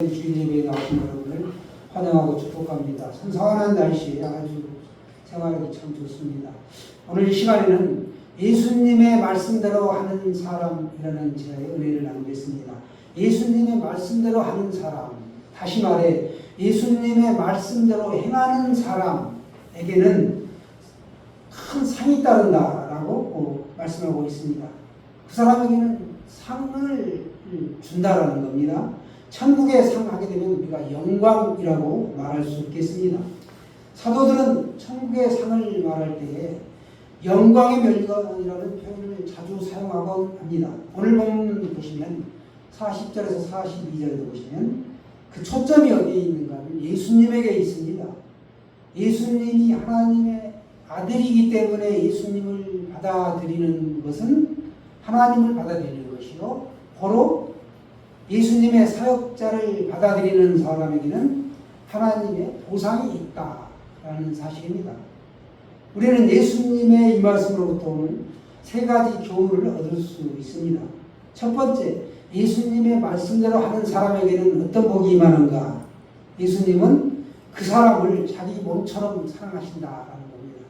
예배에 나오신 여러분을 환영하고 축복합니다. 선선한 날씨에 아주 생활하기 참 좋습니다. 오늘 이 시간에는 예수님의 말씀대로 하는 사람이라는 제 은혜를 나누겠습니다. 예수님의 말씀대로 하는 사람, 다시 말해 예수님의 말씀대로 행하는 사람에게는 큰 상이 따른다라고 어, 말씀하고 있습니다. 그 사람에게는 상을 준다라는 겁니다. 천국의 상 하게 되면 우리가 영광이라고 말할 수 있겠습니다. 사도들은 천국의 상을 말할 때에 영광의 멸관이라는 표현을 자주 사용하곤 합니다. 오늘 본문 보시면 40절에서 42절에 보시면 그 초점이 어디에 있는가 하면 예수님에게 있습니다. 예수님이 하나님의 아들이기 때문에 예수님을 받아들이는 것은 하나님을 받아들이는 것이요. 바로 예수님의 사역자를 받아들이는 사람에게는 하나님의 보상이 있다라는 사실입니다. 우리는 예수님의 이 말씀으로부터 오는 세 가지 교훈을 얻을 수 있습니다. 첫 번째, 예수님의 말씀대로 하는 사람에게는 어떤 복이 임하는가? 예수님은 그 사람을 자기 몸처럼 사랑하신다라는 겁니다.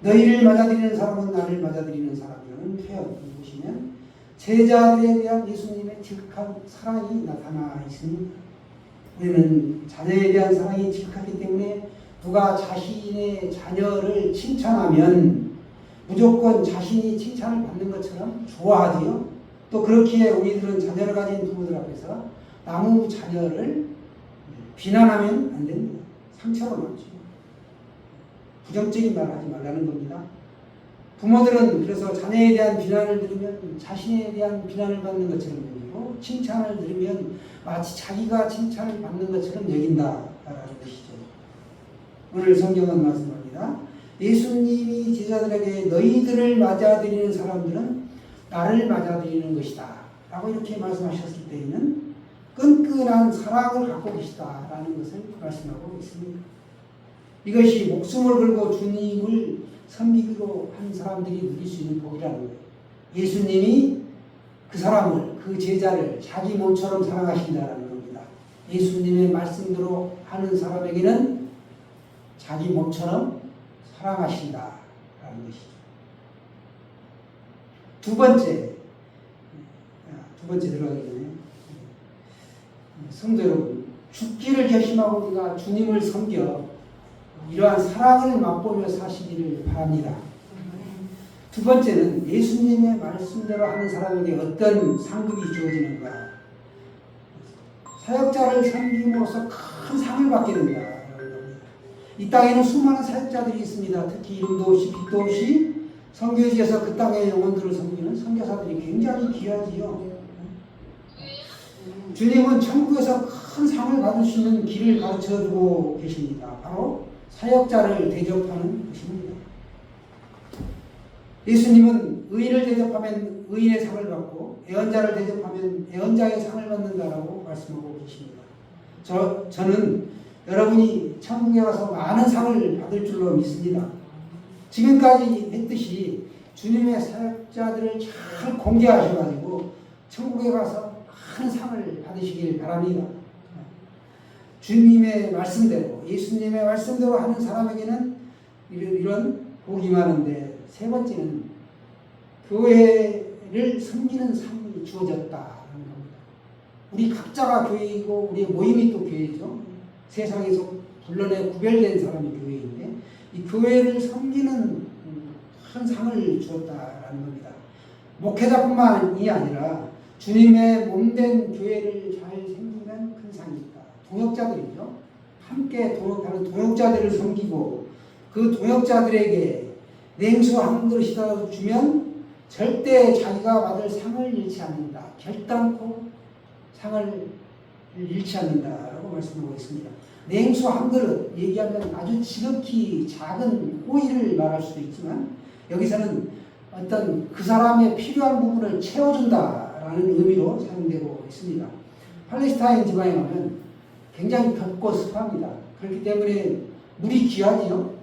너희를 맞아들이는 사람은 나를 맞아들이는 사람이라는 표현 보시면 제자들에 대한 예수님의 지극한 사랑이 나타나 있습니다. 우리는 자녀에 대한 사랑이 지극하기 때문에 누가 자신의 자녀를 칭찬하면 무조건 자신이 칭찬을 받는 것처럼 좋아하지요. 또 그렇기에 우리들은 자녀를 가진 부모들 앞에서 남의 자녀를 비난하면 안 됩니다. 상처로 남죠. 부정적인 말 하지 말라는 겁니다. 부모들은 그래서 자녀에 대한 비난을 들으면 자신에 대한 비난을 받는 것처럼 여기고 칭찬을 들으면 마치 자기가 칭찬을 받는 것처럼 여긴다라는 것이죠. 오늘 성경은 말씀합니다. 예수님이 제자들에게 너희들을 맞아들이는 사람들은 나를 맞아들이는 것이다. 라고 이렇게 말씀하셨을 때에는 끈끈한 사랑을 갖고 계시다라는 것을 말씀하고 있습니다. 이것이 목숨을 걸고 주님을 섬기기로 한 사람들이 누릴 수 있는 복이라는 거예요. 예수님이 그 사람을, 그 제자를 자기 몸처럼 사랑하신다는 겁니다. 예수님의 말씀대로 하는 사람에게는 자기 몸처럼 사랑하신다라는 것이죠. 두 번째, 두 번째 들어가기 전에 성도 여러분, 죽기를 결심하고 우리가 주님을 섬겨 이러한 사랑을 맛보며 사시기를 바랍니다. 두 번째는 예수님의 말씀대로 하는 사람에게 어떤 상급이 주어지는가. 사역자를 섬김으로써 큰 상을 받게 된다. 이 땅에는 수많은 사역자들이 있습니다. 특히 이름도 없이 빛도 없이 성교지에서 그 땅의 영혼들을 섬기는 선교사들이 굉장히 귀하지요. 주님은 천국에서 큰 상을 받을 수 있는 길을 가르쳐 주고 계십니다. 바로 사역자를 대접하는 것입니다. 예수님은 의인을 대접하면 의인의 상을 받고 애언자를 대접하면 애언자의 상을 받는다라고 말씀하고 계십니다. 저, 저는 여러분이 천국에 가서 많은 상을 받을 줄로 믿습니다. 지금까지 했듯이 주님의 사역자들을 잘 공개하셔가지고 천국에 가서 많은 상을 받으시길 바랍니다. 주님의 말씀대로 예수님의 말씀대로 하는 사람에게는 이런 복이 많은데 세 번째는 교회를 섬기는 삶이 주어졌다는 겁니다. 우리 각자가 교회이고 우리의 모임이 또 교회죠. 세상에서 불러내 구별된 사람이 교회인데 이 교회를 섬기는 큰 상을 주었다라는 겁니다. 목회자뿐만이 아니라 주님의 몸된 교회를 잘 생기면 큰 상이 있다. 동역자들이죠. 함께 동역하는 동역자들을 섬기고 그 동역자들에게 냉수 한 그릇이라도 주면 절대 자기가 받을 상을 잃지 않는다. 결단코 상을 잃지 않는다라고 말씀하고 있습니다. 냉수 한 그릇 얘기하면 아주 지극히 작은 호의를 말할 수도 있지만 여기서는 어떤 그 사람의 필요한 부분을 채워준다라는 의미로 사용되고 있습니다. 팔레스타인 지방에 가면 굉장히 덥고 습합니다. 그렇기 때문에 물이 귀하지요.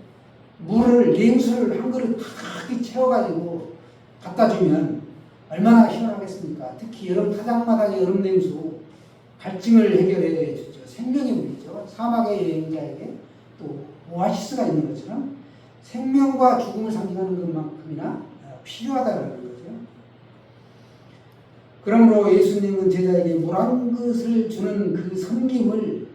물을 냉수를 한 그릇 탁 채워가지고 갖다 주면 얼마나 시원하겠습니까? 특히 여름 타작마당의 여름 냉수 갈증을 해결해 주죠. 생명의 물이죠. 사막의 여행자에게 또 오아시스가 있는 것처럼 생명과 죽음을 상징하는 것만큼이나 필요하다는 거죠. 그러므로 예수님은 제자에게 물한 것을 주는 그 섬김을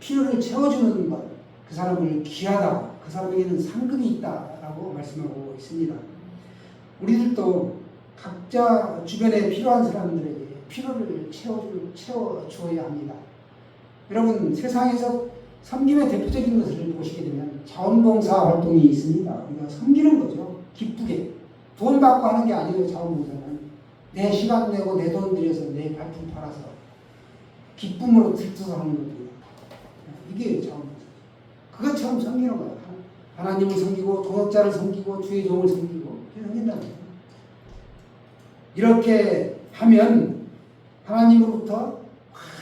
필요를 채워주는 것, 그 사람을 귀하다, 그 사람에게는 상급이 있다라고 말씀하고 있습니다. 우리들도 각자 주변에 필요한 사람들에게 필요를 채워줄, 채워주어야 합니다. 여러분, 세상에서 섬김의 대표적인 것을 보시게 되면 자원봉사 활동이 있습니다. 우리가 섬기는 거죠. 기쁘게. 돈 받고 하는 게 아니에요, 자원봉사는. 내 시간 내고 내 돈 들여서 내 발품 팔아서 기쁨으로 들떠서 하는 것들이에요. 이게 자원봉사. 그것처럼 섬기는 거예요. 하나님을 섬기고 동역자를 섬기고 주의 종을 섬기고 섬긴다는. 이렇게 하면 하나님으로부터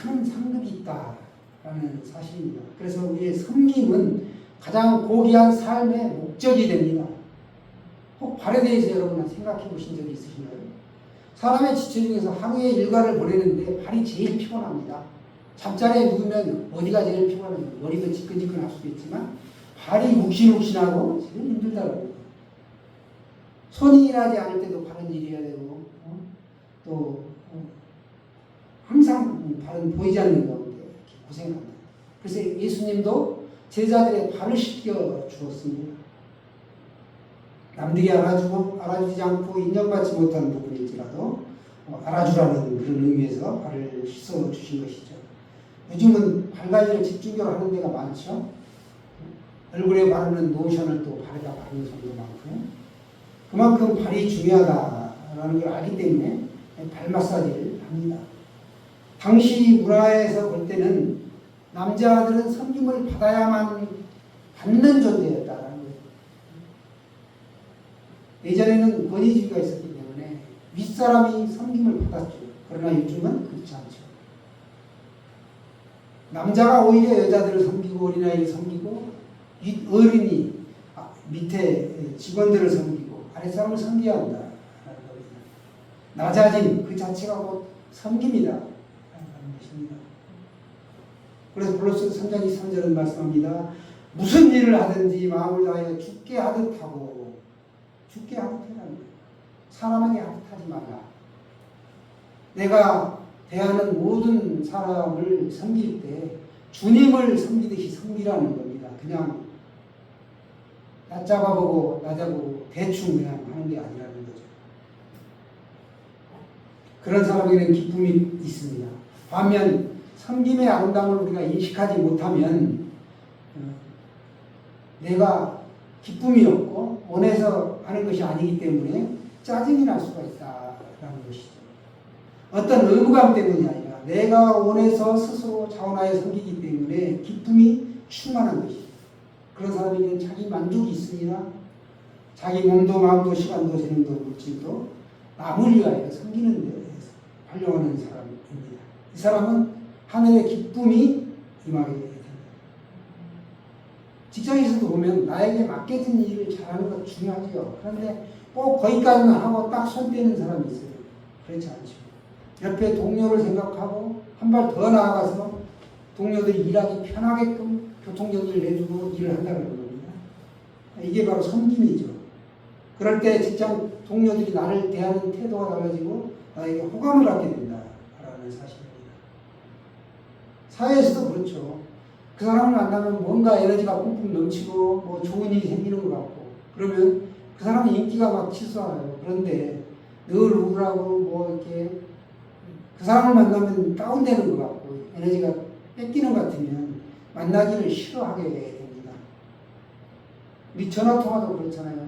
많은 상급이 있다라는 사실입니다. 그래서 우리의 섬김은 가장 고귀한 삶의 목적이 됩니다. 혹 발에 대해서 여러분 생각해 보신 적이 있으신가요? 사람의 지체 중에서 하루에 일과를 보내는데 발이 제일 피곤합니다. 잠자리에 누우면 어디가 제일 피곤해요? 머리도 지끈지끈할 수도 있지만 발이 욱신욱신하고 제일 힘들다고 손이 일하지 않을 때도 발은 일해야 되고 어? 또 어, 항상 발은 보이지 않는 가운데 고생합니다. 그래서 예수님도 제자들의 발을 씻겨 주었습니다. 남들이 알아주고 알아주지 않고 인정받지 못하는 부분일지라도 어, 알아주라는 그런 의미에서 발을 씻어 주신 것이죠. 요즘은 발 관리를 집중적으로 하는 데가 많죠. 얼굴에 바르는 로션을 또 발에다 바르는 사람도 많고요. 그만큼 발이 중요하다라는 걸 알기 때문에 발 마사지를 합니다. 당시 문화에서 볼 때는 남자들은 섬김을 받아야만 받는 존재였다라는 거 예전에는 권위주의가 있었기 때문에 윗사람이 섬김을 받았죠. 그러나 요즘은 그렇지 않죠. 남자가 오히려 여자들을 섬기고 어린아이를 섬기고 윗 어른이 아, 밑에 직원들을 섬기고 아랫사람을 섬겨야 한다. 낮아짐 그 자체가 곧 섬김이다. 라는 것입니다. 그래서 블로스 3장 23절은 말씀합니다. 무슨 일을 하든지 마음을 다하여 죽게 하듯 하고 죽게 하듯 해라. 사람에게 하듯 하지 말라. 내가 대하는 모든 사람을 섬길 때 주님을 섬기듯이 섬기라는 겁니다. 그냥 낮잡아보고 낮아보고 대충 그냥 하는 게 아니라는 거죠. 그런 사람에게는 기쁨이 있습니다. 반면 섬김의 아름다움을 우리가 인식하지 못하면 어, 내가 기쁨이 없고 원해서 하는 것이 아니기 때문에 짜증이 날 수가 있다라는 것이죠. 어떤 의무감 때문이 아니라 내가 원해서 스스로 자원하여 섬기기 때문에 기쁨이 충만한 것이죠. 그런 사람에게는 자기 만족이 있습니다. 자기 몸도 마음도 시간도 재능도 물질도 남을 위하여 섬기는 데 활용하는 사람입니다. 이 사람은 하늘의 기쁨이 임하게. 직장에서도 보면 나에게 맡겨진 일을 잘하는 것 중요하죠. 그런데 꼭 거기까지만 하고 딱 손 떼는 사람이 있어요. 그렇지 않죠. 옆에 동료를 생각하고 한 발 더 나아가서 동료들이 일하기 편하게끔 교통정리를 해주고 일을 한다는 겁니다. 이게 바로 섬김이죠. 그럴 때 직장 동료들이 나를 대하는 태도가 달라지고 나에게 호감을 갖게 된다라는 사실입니다. 사회에서도 그렇죠. 그 사람을 만나면 뭔가 에너지가 뿜뿜 넘치고 뭐 좋은 일이 생기는 것 같고 그러면 그 사람은 인기가 막 치솟아요. 그런데 늘 우울하고 뭐 이렇게 그 사람을 만나면 다운되는 것 같고 에너지가 뺏기는 것 같으면 만나기를 싫어하게 됩니다. 우리 전화 통화도 그렇잖아요.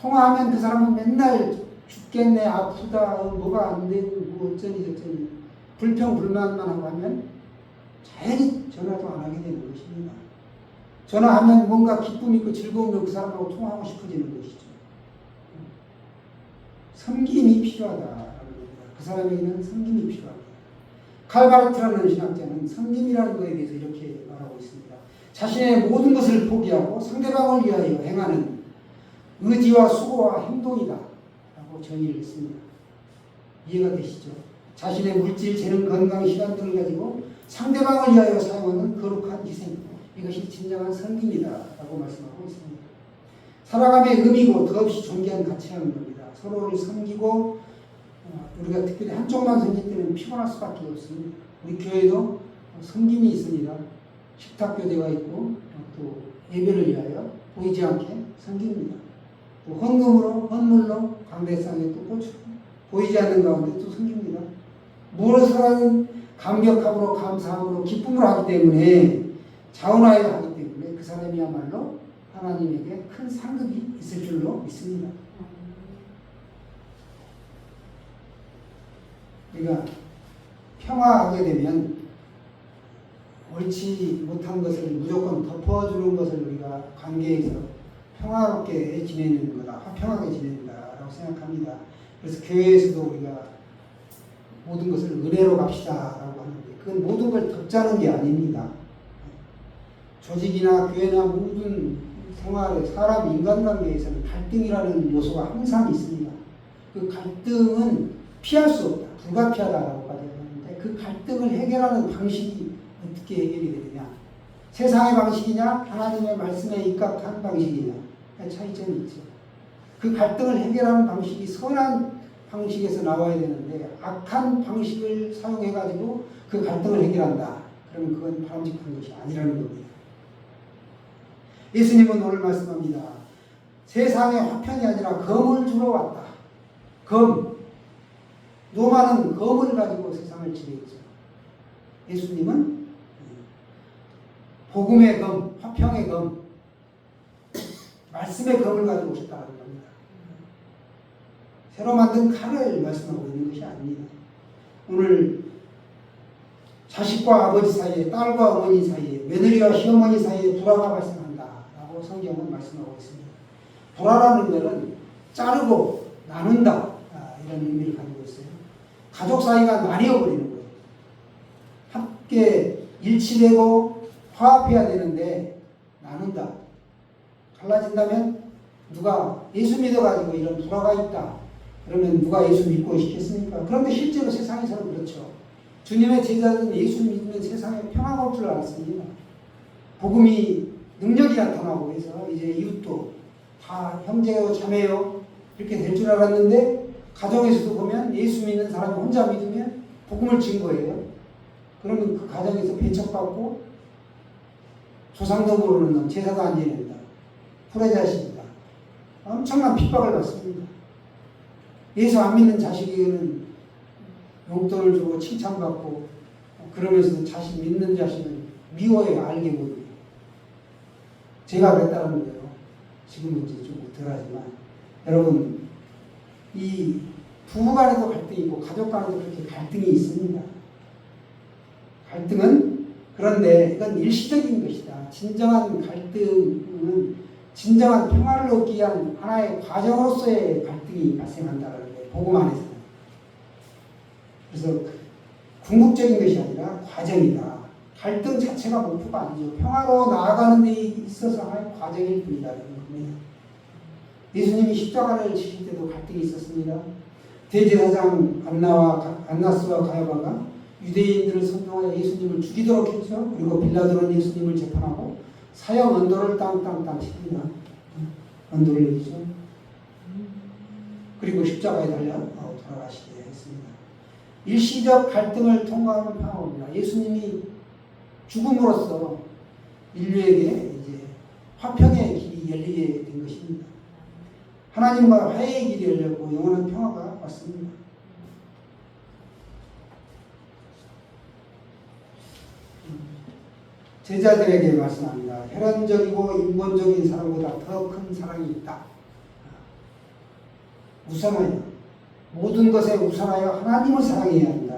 통화하면 그 사람은 맨날 죽겠네, 아프다, 뭐가 안 되고, 뭐 어쩌니 저쩌니, 불평, 불만만 하고 하면 자연히 전화도 안 하게 되는 것입니다. 전화하면 뭔가 기쁨 있고 즐거우면 그 사람하고 통화하고 싶어지는 것이죠. 섬김이 필요하다라는 겁니다. 그 사람에게는 섬김이 필요합니다. 칼바르트라는 신학자는 섬김이라는 것에 대해서 이렇게 말하고 있습니다. 자신의 모든 것을 포기하고 상대방을 위하여 행하는 의지와 수고와 행동이다. 라고 정의를 했습니다. 이해가 되시죠? 자신의 물질, 재능, 건강, 시간들을 가지고 상대방을 위하여 사용하는 거룩한 희생. 이것이 진정한 선기입니다 라고 말씀하고 있습니다. 살아감의 의미고 더없이 존귀한 가치라는 겁니다. 서로를 섬기고 어, 우리가 특별히 한쪽만 섬길 때는 피곤할 수밖에 없습니다. 우리 교회도 섬김이 있습니다. 식탁 교대가 있고 또 예배를 위하여 보이지 않게 섬깁니다. 또 헌금으로 헌물로 강대상에 또 꽂히고 보이지 않는 가운데 또 섬깁니다. 무엇을 하는 감격함으로 감사함으로 기쁨으로 하기 때문에 자원하여 하기 때문에 그 사람이야말로 하나님에게 큰 상급이 있을 줄로 믿습니다. 우리가 평화하게 되면 옳지 못한 것을 무조건 덮어주는 것을 우리가 관계에서 평화롭게 지내는 거다, 화평하게 지낸다라고 생각합니다. 그래서 교회에서도 우리가 모든 것을 은혜로 갑시다라고 하는데 그건 모든 걸 덮자는 게 아닙니다. 조직이나 교회나 모든 생활에 사람 인간관계에서는 갈등이라는 요소가 항상 있습니다. 그 갈등은 피할 수 없다, 불가피하다라고까지 하는데 그 갈등을 해결하는 방식이 어떻게 해결이 되느냐? 세상의 방식이냐, 하나님의 말씀에 입각한 방식이냐? 차이점이 있죠. 그 갈등을 해결하는 방식이 선한 방식에서 나와야 되는데 악한 방식을 사용해 가지고 그 갈등을 해결한다. 그러면 그건 바람직한 것이 아니라는 겁니다. 예수님은 오늘 말씀합니다. 세상에 화평이 아니라 검을 주러 왔다. 검. 로마는 검을 가지고 세상을 지배했죠. 예수님은 복음의 검, 화평의 검, 말씀의 검을 가지고 오셨다는 겁니다. 새로 만든 칼을 말씀하고 있는 것이 아닙니다. 오늘 자식과 아버지 사이에, 딸과 어머니 사이에, 며느리와 시어머니 사이에 불화가 발생한다 라고 성경은 말씀하고 있습니다. 불화라는 것은 자르고 나눈다 아, 이런 의미를 가지고 있어요. 가족 사이가 나뉘어버리는 거예요. 함께 일치되고 화합해야 되는데 나눈다. 갈라진다면 누가 예수 믿어가지고 이런 불화가 있다. 그러면 누가 예수 믿고 싶겠습니까? 그런데 실제로 세상에서는 그렇죠. 주님의 제자들은 예수 믿으면 세상에 평화가 올 줄 알았습니다. 복음이 능력이 나타나고 해서 이제 이웃도 다 형제요 자매요 이렇게 될 줄 알았는데 가정에서도 보면 예수 믿는 사람이 혼자 믿으면 복음을 진 거예요. 그러면 그 가정에서 배척받고 조상덕으로는 제사도 안 지낸다. 불의자식이다. 엄청난 핍박을 받습니다. 예수 안 믿는 자식에게는 용돈을 주고 칭찬받고 그러면서도 자식 믿는 자식은 미워해요. 알게 모르게. 제가 그랬다는 거예요. 지금은 이제 좀 덜하지만 여러분 이 부부 간에도 갈등이 있고 가족 간에도 그렇게 갈등이 있습니다. 갈등은 그런데 이건 일시적인 것이다. 진정한 갈등은 진정한 평화를 얻기 위한 하나의 과정으로서의 갈등이 발생한다는 거예요. 복음 안에서는. 그래서 궁극적인 것이 아니라 과정이다. 갈등 자체가 목표가 아니죠. 평화로 나아가는 데 있어서 하나의 과정일 겁니다. 예수님이 십자가를 지실 때도 갈등이 있었습니다. 대제사장 안나와 안나스와 가야바가 유대인들을 선동하여 예수님을 죽이도록 했죠. 그리고 빌라도는 예수님을 재판하고 사형 언도를 땅땅땅 칩니다. 언도를 내리죠. 그리고 십자가에 달려 돌아가시게 했습니다. 일시적 갈등을 통과하는 평화입니다. 예수님이 죽음으로써 인류에게 이제 화평의 길이 열리게 된 것입니다. 하나님과 화해의 길이 열렸고 영원한 평화가 왔습니다. 제자들에게 말씀합니다. 혈연적이고 인본적인 사랑보다 더 큰 사랑이 있다. 우선하여 모든 것에 우선하여 하나님을 사랑해야 한다.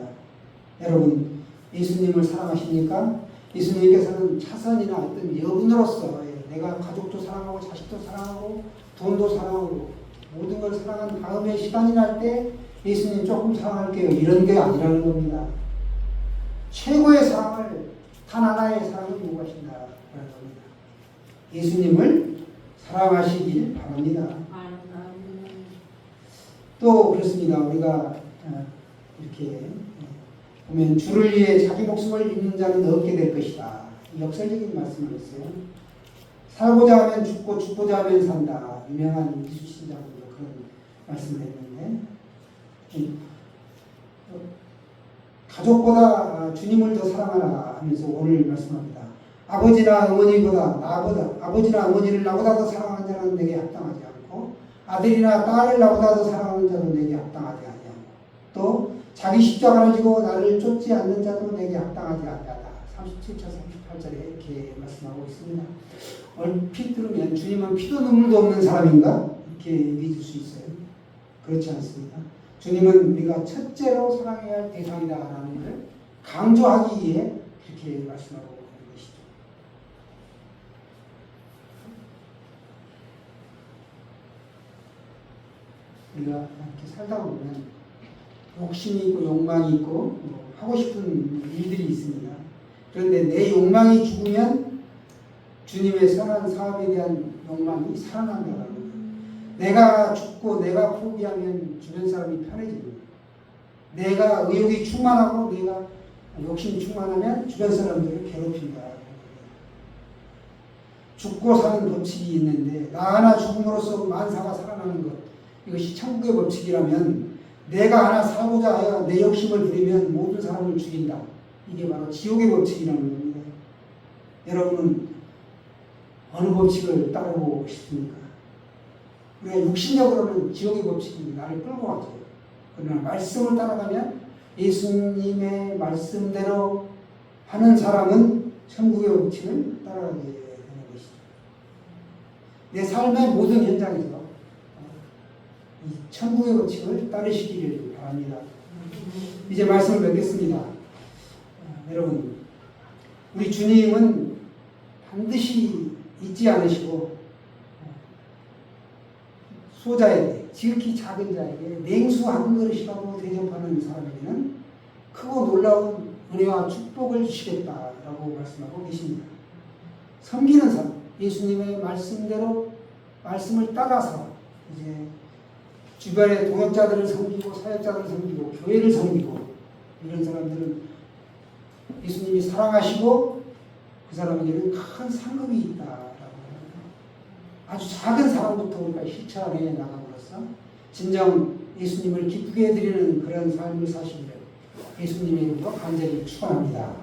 여러분 예수님을 사랑하십니까? 예수님께서는 차선이나 어떤 여분으로서 내가 가족도 사랑하고 자식도 사랑하고 돈도 사랑하고 모든 걸 사랑한 다음에 시간이 날 때 예수님 조금 사랑할게요. 이런 게 아니라는 겁니다. 최고의 사랑을 단 하나의 사랑을 요구하신다. 라는 겁니다. 예수님을 사랑하시길 바랍니다. 또 그렇습니다. 우리가 어, 이렇게 보면 주를 위해 자기 목숨을 잃는 자는 얻게 될 것이다. 역설적인 말씀을 했어요. 살고자 하면 죽고 죽고자 하면 산다. 유명한 신장도 그런 말씀을 했는데 이, 어, 가족보다 주님을 더 사랑하라 하면서 오늘 말씀합니다. 아버지나 어머니보다 나보다 아버지나 어머니를 나보다 더 사랑하는 자는 내게 합당하지 않고 아들이나 딸을 나보다 더 사랑하는 자는 내게 합당하지 아니하고 또 자기 십자가를 지고 나를 쫓지 않는 자도 내게 합당하지 아니하다. 37절 38절에 이렇게 말씀하고 있습니다. 얼핏 들으면 주님은 피도 눈물도 없는 사람인가? 이렇게 믿을 수 있어요. 그렇지 않습니다. 주님은 우리가 첫째로 사랑해야 할 대상이다라는 것을 강조하기 위해 그렇게 말씀하고 있는 것이죠. 우리가 이렇게 살다 보면 욕심이 있고 욕망이 있고 뭐 하고 싶은 일들이 있습니다. 그런데 내 욕망이 죽으면 주님의 선한 사업에 대한 욕망이 살아난다는 거예요. 내가 죽고 내가 포기하면 주변 사람이 편해집니다. 내가 의욕이 충만하고 내가 욕심이 충만하면 주변 사람들을 괴롭힌다. 죽고 사는 법칙이 있는데 나 하나 죽음으로써 만사가 살아나는 것 이것이 천국의 법칙이라면 내가 하나 살고자 하여 내 욕심을 부리면 모든 사람을 죽인다. 이게 바로 지옥의 법칙이라는 겁니다. 여러분은 어느 법칙을 따르고 싶습니까? 우리가 육신적으로는 지옥의 법칙이 나를 끌고 가죠. 그러나 말씀을 따라가면 예수님의 말씀대로 하는 사람은 천국의 법칙을 따라가게 되는 것이죠. 내 삶의 모든 현장에서 이 천국의 법칙을 따르시기를 바랍니다. 이제 말씀을 맺겠습니다. 아, 여러분, 우리 주님은 반드시 잊지 않으시고 소자에게, 지극히 작은 자에게 냉수 한 그릇이라도 대접하는 사람에게는 크고 놀라운 은혜와 축복을 주시겠다라고 말씀하고 계십니다. 섬기는 사람, 예수님의 말씀대로 말씀을 따라서 이제 주변의 동역자들을 섬기고 사역자들을 섬기고 교회를 섬기고 이런 사람들은 예수님이 사랑하시고 그 사람에게는 큰 상급이 합니다. 아주 작은 사람부터 우리가 실천해 나감으로써 진정 예수님을 기쁘게 해드리는 그런 삶을 사시기를 예수님의 이름으로 간절히 축원합니다.